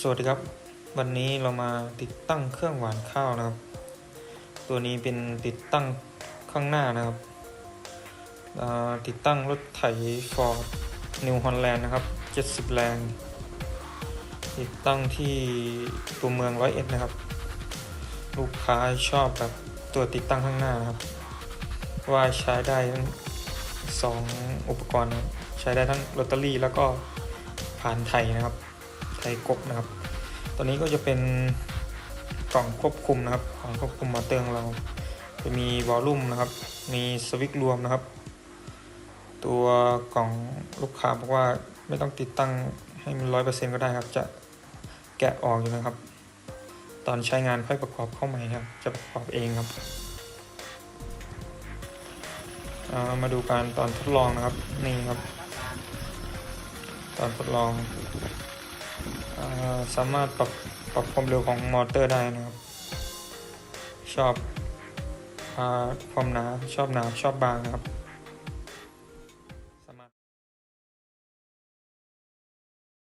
สวัสดีครับ วันนี้เรามาติดตั้งเครื่องหวานข้าวนะครับ ตัวนี้เป็นติดตั้งข้างหน้านะครับติดตั้งรถไถ Ford New Holland นะครับ 70 แรง ติดตั้งที่ตัวเมืองร้อยเอ็ดนะครับ ลูกค้าชอบแบบตัวติดตั้งข้างหน้านะครับ ว่าใช้ได้ทั้งสองอุปกรณ์ใช้ได้ทั้งลอตเตอรี่แล้วก็ผ่านไทยนะครับ ไทยกบนะครับ ตัวนี้ก็จะเป็นกล่องควบคุมนะครับกล่องควบคุมมอเตอร์ของเรา จะมีวอลลุ่มนะครับ มีสวิตช์รวมนะครับ ตัวกล่องลูกค้าบอกว่าไม่ต้องติดตั้งให้มันร้อยเปอร์เซ็นต์ก็ได้ครับ จะแกะออกอยู่นะครับ ตอนใช้งานค่อยประกอบเข้าใหม่ครับ จะประกอบเองครับามาดูการตอนทดลองนะครับนี่ครับ ตอนทดลอง สามารถปรับปรับความเร็วของมอเตอร์ได้นะครับ ชอบอความหนาชอบหนาชอบบางครับ